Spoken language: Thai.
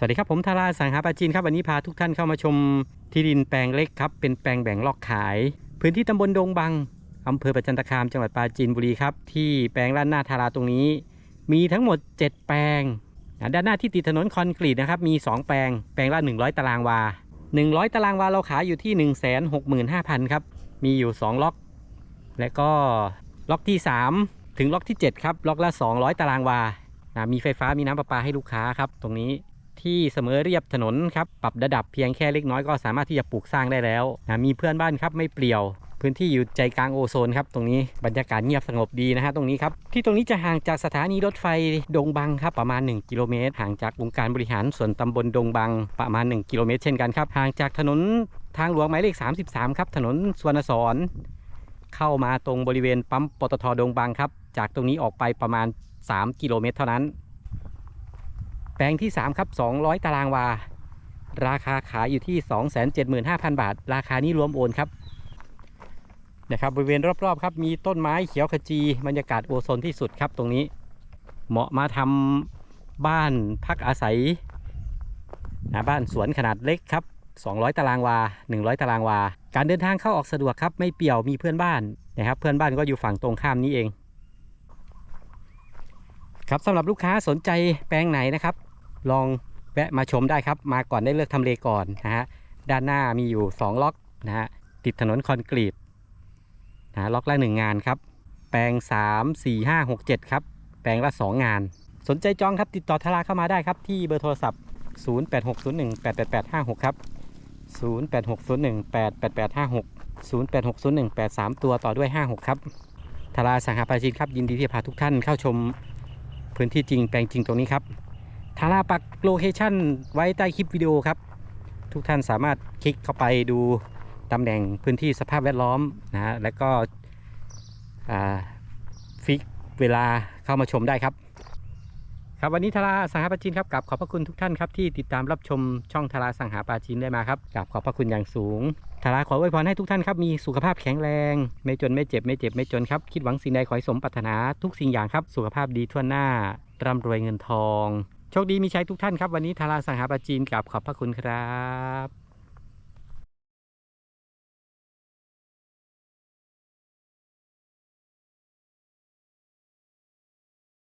สวัสดีครับผมธาราสังหาปาจีนครับวันนี้พาทุกท่านเข้ามาชมที่ดินแปลงเล็กครับ เป็นแปลงแบ่งลอกขาย พื้นที่ตำบลดงบังอำเภอประจันตคามจังหวัดปราจีนบุรีครับ ที่แปลงด้านหน้าธาราตรงนี้ มีทั้งหมด 7 แปลง ด้านหน้าที่ติดถนนคอนกรีตนะครับมี 2 แปลง แปลงละ 100 ตารางวา 100 ตารางวาเราขายอยู่ที่ 165,000ครับมีอยู่ 2 ล็อก และก็ล็อกที่ 3 ถึงล็อกที่ 7 ครับล็อกละ 200 ตารางวามีไฟฟ้ามีน้ำประปาให้ลูกค้าครับตรงนี้ ที่เสมอเรียบถนนครับปรับระดับเพียงแค่เล็กน้อยก็สามารถที่จะปลูกสร้างได้แล้วนะมีเพื่อนบ้านครับไม่เปลี่ยว พื้นที่อยู่ใจกลางโอโซนครับตรงนี้บรรยากาศเงียบสงบดีนะฮะตรงนี้ครับที่ตรงนี้จะห่างจากสถานีรถไฟดงบังครับประมาณ 1 กิโลเมตร ห่างจากองค์การบริหารส่วนตำบลดงบังประมาณ 1 กิโลเมตร เช่นกันครับห่างจากถนนทางหลวงหมายเลข 33 ครับถนนสวนสอนเข้ามาตรงบริเวณปั๊มปตทดงบังครับ จากตรงนี้ออกไปประมาณ 3 กิโลเมตรเท่านั้น แปลงที่ 3 ครับ 200 ตารางวา ราคาขายอยู่ที่ 275,000 บาท ราคานี้รวมโอนครับนะครับบริเวณรอบๆครับมีต้นไม้เขียวขจีบรรยากาศโอโซนที่สุดครับตรงนี้ เหมาะมาทำบ้านพักอาศัยนะบ้านสวนขนาดเล็กครับ 200 ตารางวา 100 ตารางวา การเดินทางเข้าออกสะดวกครับ ไม่เปี่ยวมีเพื่อนบ้านนะครับ เพื่อนบ้านก็อยู่ฝั่งตรงข้ามนี้เอง ครับสำหรับลูกค้าสนใจแปลงไหนนะครับ ลองแวะมาชมได้ครับ มาก่อนได้เลือกทำเลก่อนนะฮะด้านหน้ามีอยู่ 2 ล็อกนะฮะติดถนนคอนกรีตนะล็อกละ1งานครับ แปลง 3 4 5 6 7 ครับ แปลงละ 2 งาน สนใจจองครับติดต่อทาราเข้ามาได้ครับ ที่เบอร์โทรศัพท์ 0860188856 ครับ 0860188856 086018ตัวต่อด้วย 56 ครับทาราสังหาปาจินครับ ยินดีที่จะพาทุกท่านเข้าชมพื้นที่จริงแปลงจริงตรงนี้ครับ ทาราปักโลเคชั่นไว้ใต้คลิปวิดีโอครับ ทุกท่านสามารถคลิกเข้าไปดูตำแหน่งพื้นที่สภาพแวดล้อมนะฮะแล้วก็ฟิกเวลาเข้ามาชมได้ครับ ครับวันนี้ทาราสังหาปาจินครับกับขอบพระคุณทุกท่านครับที่ติดตามรับชมช่องทาราสังหาปาจินได้มาครับกับขอบพระคุณอย่างสูงทาราขออวยพรให้ทุกท่านครับมีสุขภาพแข็งแรง ไม่จนไม่เจ็บไม่เจ็บไม่จนครับคิดหวังสิ่งใดขอให้สมปรารถนาทุกสิ่งอย่างครับสุขภาพดีทั่วหน้าร่ำรวยเงินทอง โชคดีมีชัยทุกท่านครับ วันนี้ทาราสังหาปาจีนกับขอบพระคุณครับ